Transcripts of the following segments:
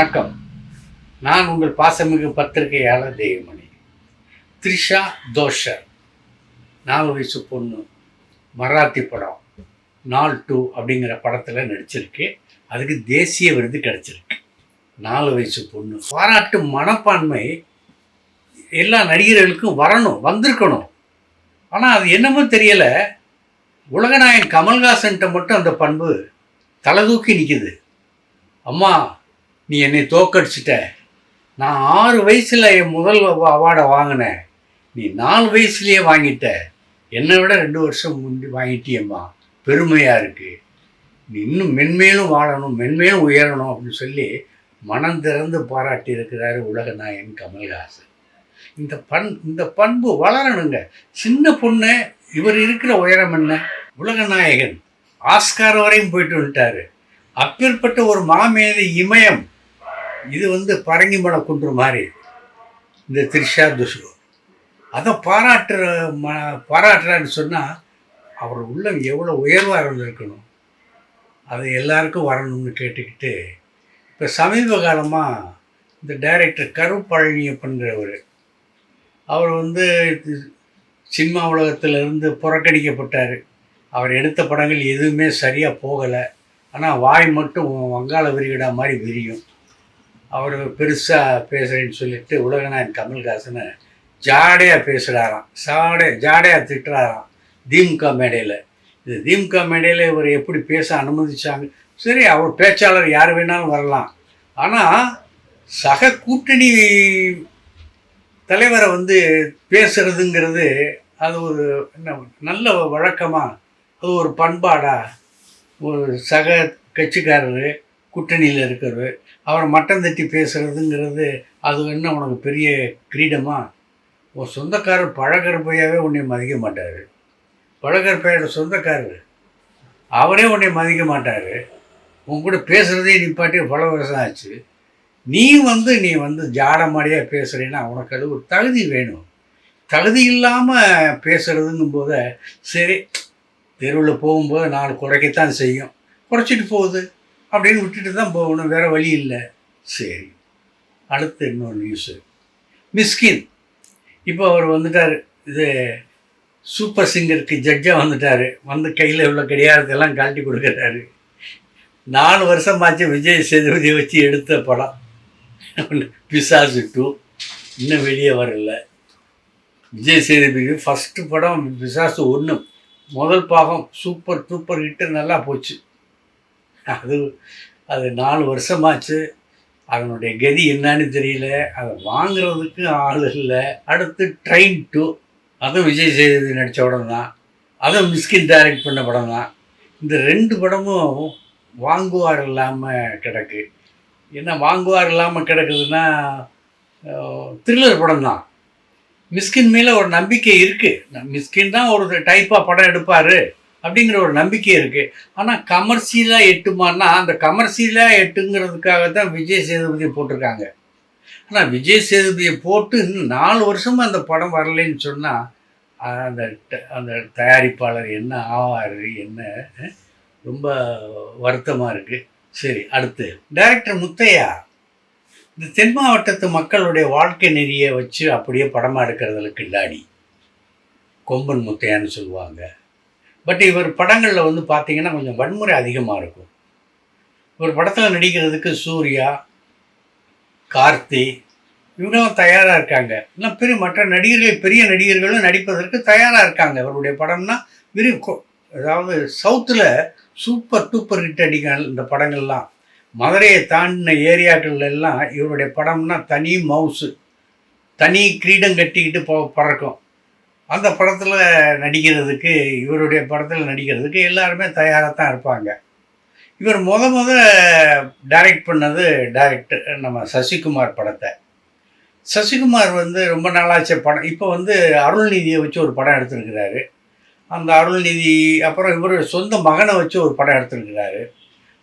வணக்கம். நான் உங்கள் பாசமிகு பத்திரிகையாளர் தெய்வமணி. த்ரிஷா தோஷர். நாலு வயசு பொண்ணு மராத்தி படம் நாள் டூ அப்படிங்கிற படத்தில் நடிச்சிருக்கு. அதுக்கு தேசிய விருது கிடச்சிருக்கு. நாலு வயசு பொண்ணு. பாராட்டு மனப்பான்மை எல்லா நடிகர்களுக்கும் வரணும் வந்திருக்கணும். ஆனால் அது என்னமோ தெரியலை. உலகநாயகன் கமல்ஹாசன்கிட்ட மட்டும் அந்த பண்பு தலை தூக்கி நிற்குது அம்மா நீ என்னை தோக்கடிச்சிட்ட நான் ஆறு வயசில் என் முதல் அவார்டை வாங்கினேன். நீ நாலு வயசுலேயே வாங்கிட்ட. என்னை விட ரெண்டு வருஷம் முந்தி வாங்கிட்டியம்மா. பெருமையாக இருக்குது நீ இன்னும் மென்மேலும் வாழணும் மென்மேலும் உயரணும் அப்படின்னு சொல்லி மனம் திறந்து பாராட்டி இருக்கிறாரு உலகநாயகன் கமல்ஹாசன். இந்த பண் இந்த பண்பு வளரணுங்க. சின்ன பொண்ணு இவர் இருக்கிற உயரம் என்ன? உலகநாயகன் ஆஸ்கார் வரையும் போயிட்டு வந்துட்டாரு. அப்பேற்பட்ட ஒரு மாமேதை இமயம். இது வந்து பரங்கிமலை குன்று மாதிரி. இந்த திரிஷா துஷு அதை பாராட்டுற ம பாராட்டுறான்னு சொன்னால் அவர் உள்ளம் எவ்வளோ உயர்வாக இருந்திருக்கணும். அது எல்லாருக்கும் வரணும்னு கேட்டுக்கிட்டு இப்போ சமீப காலமாக இந்த டைரக்டர் கரு பழனியப்பன்றவர் அவர் வந்து சினிமா உலகத்திலிருந்து புறக்கணிக்கப்பட்டார். அவர் எடுத்த படங்கள் எதுவுமே சரியாக போகலை. ஆனால் வாய் மட்டும் வங்காள விரிகடா மாதிரி விரியும். அவர் பெருசாக பேசுகிறேன்னு சொல்லிட்டு உலகநாயன் கமல்ஹாசனை ஜாடையாக பேசுகிறாராம் சாடை ஜாடையாக திட்டுறாராம் திமுக மேடையில். இது திமுக மேடையில் இவர் எப்படி பேச அனுமதிச்சாங்க? சரி அவர் பேச்சாளர் யார் வேணாலும் வரலாம். ஆனால் சக கூட்டணி தலைவரை வந்து பேசுறதுங்கிறது அது ஒரு என்ன நல்ல வழக்கமாக அது ஒரு பண்பாடாக ஒரு சக கட்சிக்காரர் கூட்டணியில் இருக்கிறவர் அவரை மட்டம் தட்டி பேசுகிறதுங்கிறது அது என்ன உனக்கு பெரிய கிரீடமா? உன் சொந்தக்காரர் பழகற்பையாகவே உன்னை மதிக்க மாட்டார். பழகற்பையோட சொந்தக்காரர். அவரே உன்னை மதிக்க மாட்டார். உன் கூட பேசுகிறதே நிப்பாட்டி பல வருஷம் ஆச்சு. நீ வந்து நீ வந்து ஜாடமாடியாக பேசுகிறேன்னா உனக்கு அது ஒரு தகுதி வேணும். தகுதி இல்லாமல் பேசுகிறதுங்கும் போத சரி தெருவில் போகும்போது நாலு குறைக்கத்தான் செய்யும். குறைச்சிட்டு போகுது. அப்படின்னு விட்டுட்டு தான் போகணும் வேறு வழி இல்லை. சரி. அடுத்து இன்னொரு நியூஸு மிஸ்கின். இப்போ அவர் வந்துட்டார். இது சூப்பர் சிங்கருக்கு ஜட்ஜாக வந்துட்டார். வந்து கையில் உள்ள கடிகாரத்தெல்லாம் கழட்டி கொடுக்குறாரு. நாலு வருஷமாச்சு விஜய் சேதுபதி வச்சு எடுத்த படம். பிசாசு டூ இன்னும் வெளியே வரல. விஜய் சேதுபதி ஃபஸ்ட்டு படம் பிசாசு ஒன்று முதல் பாகம் சூப்பர் சூப்பர் ஹிட்டு நல்லா போச்சு. அது அது நாலு வருஷமாச்சு. அதனுடைய கதி என்னன்னு தெரியல. அதை வாங்குறதுக்கு ஆள் இல்லை. அடுத்து ட்ரெயின் டூ அதுவும் விஜய் சேதுபதி நடித்த படம் தான் அதுவும் மிஸ்கின் டைரக்ட் பண்ண படம் தான் இந்த ரெண்டு படமும் வாங்குவார் இல்லாமல் கிடக்கு. என்ன வாங்குவார் இல்லாமல் கிடக்குதுன்னா த்ரில்லர் படம் தான் மிஸ்கின் மேலே ஒரு நம்பிக்கை இருக்குது மிஸ்கின் தான் ஒரு டைப்பாக படம் எடுப்பார். அப்படிங்கிற ஒரு நம்பிக்கை இருக்குது ஆனால் கமர்ஷியலாக எட்டுமான்னா அந்த கமர்ஷியலாக எட்டுங்கிறதுக்காக தான் விஜய் சேதுபதி போட்டிருக்காங்க. ஆனால் விஜய் சேதுபதியை போட்டு இன்னும் நாலு வருஷமாக அந்த படம் வரலைன்னு சொன்னால் அந்த ட- அந்த தயாரிப்பாளர் என்ன ஆவார் என்ன ரொம்ப வருத்தமாக இருக்குது சரி அடுத்து. டைரக்டர் முத்தையா இந்த தென் மாவட்டத்து மக்களுடைய வாழ்க்கை நெறியை வச்சு அப்படியே படமாக எடுக்கிறதுல கில்லாடி. கொம்பன் முத்தையான்னு சொல்லுவாங்க. பட் இவர் படங்களில் வந்து பார்த்தீங்கன்னா கொஞ்சம் வன்முறை அதிகமாக இருக்கும். இவர் படத்தில் நடிக்கிறதுக்கு சூர்யா கார்த்தி இவங்களும் தயாராக இருக்காங்க. இன்னும் பெரிய மற்ற நடிகர்கள் பெரிய நடிகர்களும் நடிப்பதற்கு தயாராக இருக்காங்க. இவருடைய படம்னா விரி அதாவது சவுத்தில் சூப்பர் டூப்பர் ஹிட் அடிக்க இந்த படங்கள்லாம். மதுரையை தாண்டின ஏரியாக்கள் எல்லாம் இவருடைய படம்னா தனி மவுஸு தனி கிரீடம் கட்டிக்கிட்டு போ பறக்கும். அந்த படத்தில் நடிக்கிறதுக்கு இவருடைய படத்தில் நடிக்கிறதுக்கு எல்லாருமே தயாராக தான் இருப்பாங்க. இவர் முத முத டைரக்ட் பண்ணது டைரக்டர் நம்ம சசிகுமார் படத்தை. சசிகுமார் வந்து ரொம்ப நாளாச்ச படம். இப்போ வந்து அருள்நிதியை வச்சு ஒரு படம் எடுத்திருக்கிறாரு. அந்த அருள்நிதி அப்புறம் இவர் சொந்த மகனை வச்சு ஒரு படம் எடுத்திருக்கிறாரு.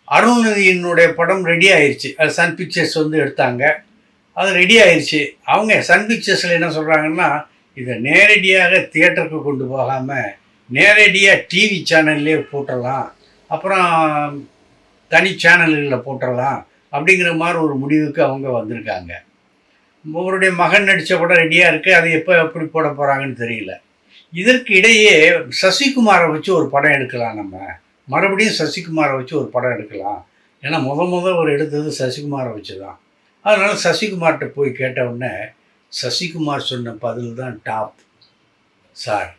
அருள்நிதியினுடைய படம் ரெடி ஆயிடுச்சு அது சன் பிக்சர்ஸ் வந்து எடுத்தாங்க. அது ரெடி ஆயிடுச்சு அவங்க சன் பிக்சர்ஸில் என்ன சொல்கிறாங்கன்னா இதை நேரடியாக தியேட்டருக்கு கொண்டு போகாமல் நேரடியாக டிவி சேனல்லே போட்டுடலாம் அப்புறம் தனி சேனல்களில் போட்டுடலாம் அப்படிங்கிற மாதிரி ஒரு முடிவுக்கு அவங்க வந்திருக்காங்க. அவருடைய மகன் நடித்த படம் ரெடியாக இருக்குது அது எப்போ எப்படி போட போகிறாங்கன்னு தெரியல. இதற்கு இடையே சசிகுமாரை வச்சு ஒரு படம் எடுக்கலாம் நம்ம. மறுபடியும் சசிகுமாரை வச்சு ஒரு படம் எடுக்கலாம். ஏன்னா முத முத ஒரு எடுத்தது சசிகுமாரை வச்சு தான் அதனால் சசிகுமார்கிட்ட போய் கேட்ட உடனே சசிகுமார் சொன்ன பதில் தான் டாப் சார்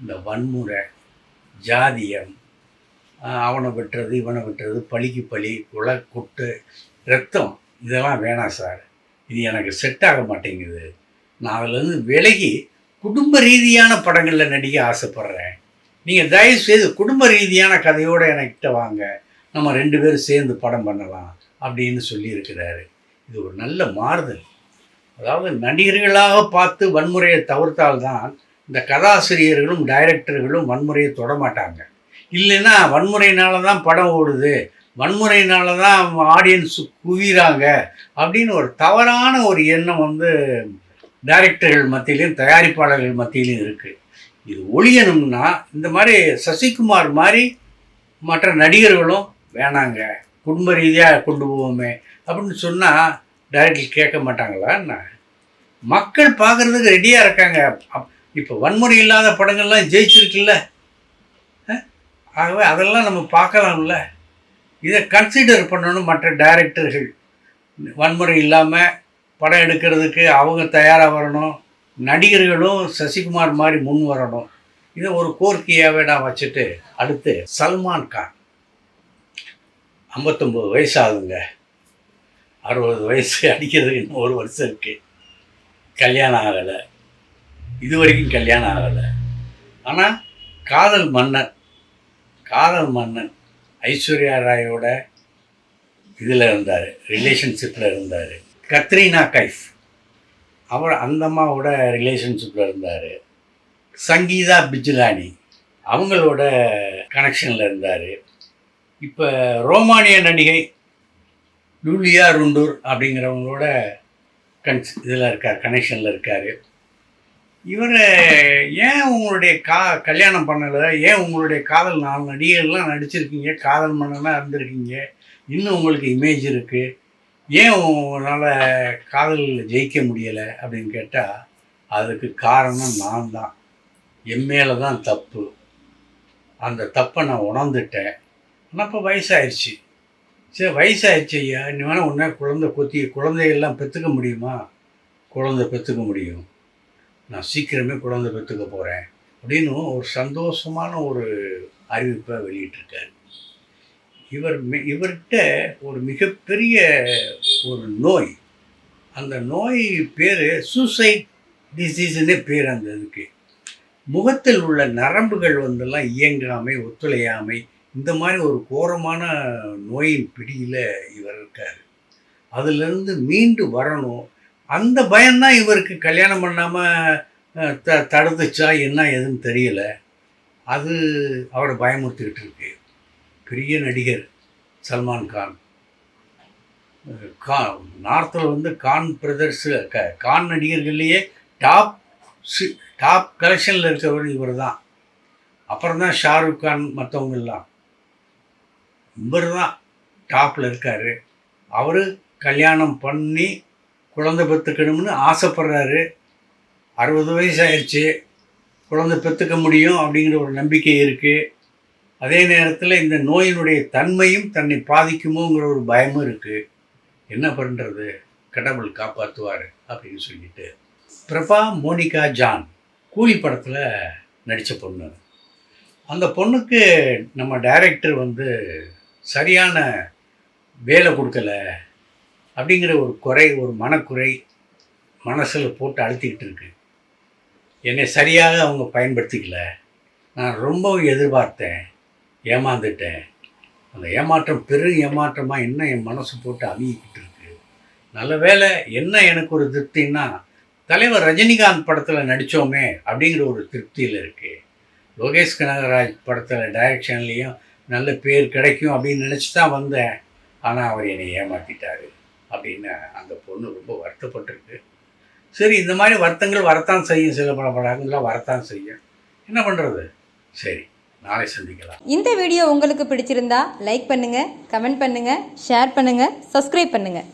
இந்த வன்முறை ஜாதியம் அவனை வெட்டுறது இவனை வெட்டுறது பழிக்கு பழி குலை குட்டு ரத்தம் இதெல்லாம் வேணாம் சார் இது எனக்கு செட் ஆக மாட்டேங்குது. நான் அதுலேருந்து விலகி குடும்ப ரீதியான படங்களில் நடிக்க ஆசைப்பட்றேன். நீங்கள் தயவு செய்து குடும்ப ரீதியான கதையோடு என்கிட்ட வாங்க. நம்ம ரெண்டு பேரும் சேர்ந்து படம் பண்ணலாம் அப்படின்னு சொல்லியிருக்கிறாரு. இது ஒரு நல்ல மாறுதல். அதாவது நடிகர்களாக பார்த்து வன்முறையை தவிர்த்தால்தான் இந்த கதாசிரியர்களும் டைரக்டர்களும் வன்முறையை தொட மாட்டாங்க. இல்லைன்னா வன்முறையினால தான் படம் ஓடுது வன்முறையினால தான் ஆடியன்ஸ் குவிறாங்க அப்படின்னு ஒரு தவறான ஒரு எண்ணம் வந்து டைரக்டர்கள் மத்தியிலையும் தயாரிப்பாளர்கள் மத்தியிலையும் இருக்குது இது ஒழியணும்னா இந்த மாதிரி சசிகுமார் மாதிரி மற்ற நடிகர்களும் வேணாங்க குடும்ப ரீதியாக கொண்டு போவோமே அப்படின்னு சொன்னால் டைரக்டர் கேட்க மாட்டாங்களா என்ன? மக்கள் பார்க்குறதுக்கு ரெடியாக இருக்காங்க. இப்போ வன்முறை இல்லாத படங்கள்லாம் ஜெயிச்சிருக்குல்ல? ஆகவே அதெல்லாம் நம்ம பார்க்கலாம்ல. இதை கன்சிடர் பண்ணணும் மற்ற டைரக்டர்கள் வன்முறை இல்லாமல் படம் எடுக்கிறதுக்கு அவங்க தயாராக வரணும். நடிகர்களும் சசிகுமார் மாதிரி முன் வரணும். இதை ஒரு கோரிக்கையாகவே நான் வச்சுட்டு அடுத்து சல்மான் கான். ஐம்பத்தொம்போது வயசாகுதுங்க அறுபது வயசு அடிக்கிறதுக்கு இன்னும் ஒரு வருஷம் இருக்குது கல்யாணம் ஆகலை. இது வரைக்கும் கல்யாணம் ஆகலை. ஆனால் காதல் மன்னன் காதல் மன்னன் ஐஸ்வர்யா ராயோட இதில் இருந்தார் ரிலேஷன்ஷிப்பில் இருந்தார். கத்ரீனா கைஃப் அவர் அந்த அம்மாவோட ரிலேஷன்ஷிப்பில் இருந்தார். சங்கீதா பிஜ்லானி அவங்களோட கனெக்ஷனில் இருந்தார். இப்போ ரோமானிய நடிகை லூலியா ருண்டூர் அப்படிங்கிறவங்களோட கன்ஸ் இதில் இருக்கார் கனெக்ஷனில் இருக்கார். இவர் ஏன் உங்களுடைய கா கல்யாணம் பண்ணலை? ஏன் உங்களுடைய காதல் நாலு நடிகர்லாம் நடிச்சிருக்கீங்க? காதல் மன்னனாக இருந்திருக்கீங்க. இன்னும் உங்களுக்கு இமேஜ் இருக்குது ஏன் உங்களால் காதலில் ஜெயிக்க முடியலை அப்படின்னு கேட்டால் அதுக்கு காரணம் நான் தான். என் மேலே தான் தப்பு. அந்த தப்பை நான் உணர்ந்துட்டேன். ஆனால் இப்போ வயசாயிடுச்சு சரி வயசாகிடுச்சு ஐயா. நீ வேணால் ஒன்றா குழந்தை கொத்தி குழந்தையெல்லாம் பெற்றுக்க முடியுமா? குழந்தை பெற்றுக்க முடியும். நான் சீக்கிரமே குழந்தை பெற்றுக்க போகிறேன் அப்படின்னு ஒரு சந்தோஷமான ஒரு அறிவிப்பை வெளியிட்டிருக்காரு. இவர் இவர்கிட்ட ஒரு மிகப்பெரிய ஒரு நோய். அந்த நோய் பேர் சூசைட் டிசீஸ்னே பேர் அந்த இதுக்கு. முகத்தில் உள்ள நரம்புகள் வந்தெல்லாம் இயங்காமை ஒத்துழையாமை இந்த மாதிரி ஒரு கோரமான நோயின் பிடியில் இவர் இருக்கார். அதிலிருந்து மீண்டு வரணும். அந்த பயம்தான் இவருக்கு கல்யாணம் பண்ணாமல் த தடுத்துச்சா என்ன ஏதுன்னு தெரியல. அது அவரை பயமுறுத்திக்கிட்டு இருக்கு. பெரிய நடிகர் சல்மான் கான். கா நார்த்தில் வந்து கான் பிரதர்ஸ் க கான் நடிகர்கள்லேயே டாப் டாப் கலெக்ஷனில் இருக்கிறவர் இவர் தான் அப்புறம் தான் ஷாருக் கான் மற்றவங்கெல்லாம் இவர் தான் டாப்பில் இருக்கார். அவர் கல்யாணம் பண்ணி குழந்தை பெற்றுக்கணும்னு ஆசைப்படுறாரு. அறுபது வயசு ஆயிடுச்சு குழந்தை பெற்றுக்க முடியும் அப்படிங்கிற ஒரு நம்பிக்கை இருக்குது அதே நேரத்தில் இந்த நோயினுடைய தன்மையும் தன்னை பாதிக்குமோங்கிற ஒரு பயமும் இருக்குது என்ன பண்ணுறது கடவுள் காப்பாற்றுவார் அப்படின்னு சொல்லிட்டு. பிரபா மோனிகா ஜான் கூலி படத்தில் நடித்த பொண்ணு. அந்த பொண்ணுக்கு நம்ம டைரக்டர் வந்து சரியான வேலை கொடுக்கல அப்படிங்கிற ஒரு குறை ஒரு மனக்குறை மனசில் போட்டு அழுத்திக்கிட்டு இருக்கு. என்னை சரியாக அவங்க பயன்படுத்திக்கல. நான் ரொம்பவும் எதிர்பார்த்தேன். ஏமாந்துட்டேன். அந்த ஏமாற்றம் பெரும் ஏமாற்றமாக என்ன என் மனசு போட்டு அமுகிக்கிட்டு இருக்கு. நல்ல வேளை என்ன எனக்கு ஒரு திருப்தின்னா தலைவர் ரஜினிகாந்த் படத்தில் நடித்தோமே அப்படிங்கிற ஒரு திருப்தியில் இருக்குது லோகேஷ் கனகராஜ் படத்தில் டைரக்ஷன்லேயும் நல்ல பேர் கிடைக்கும் அப்படின்னு நினச்சி தான் வந்தேன். ஆனால் அவர் என்னை ஏமாற்றிட்டாரு அப்படின்னு அந்த பொண்ணு ரொம்ப வருத்தப்பட்டிருக்கு. சரி இந்த மாதிரி வருத்தங்கள் வரத்தான் செய்யும் சில பல படங்கள்லாம் வரத்தான் செய்யும். என்ன பண்ணுறது சரி நாளை சந்திக்கலாம். இந்த வீடியோ உங்களுக்கு பிடிச்சிருந்தா லைக் பண்ணுங்கள் கமெண்ட் பண்ணுங்கள் ஷேர் பண்ணுங்கள் சப்ஸ்கிரைப் பண்ணுங்கள்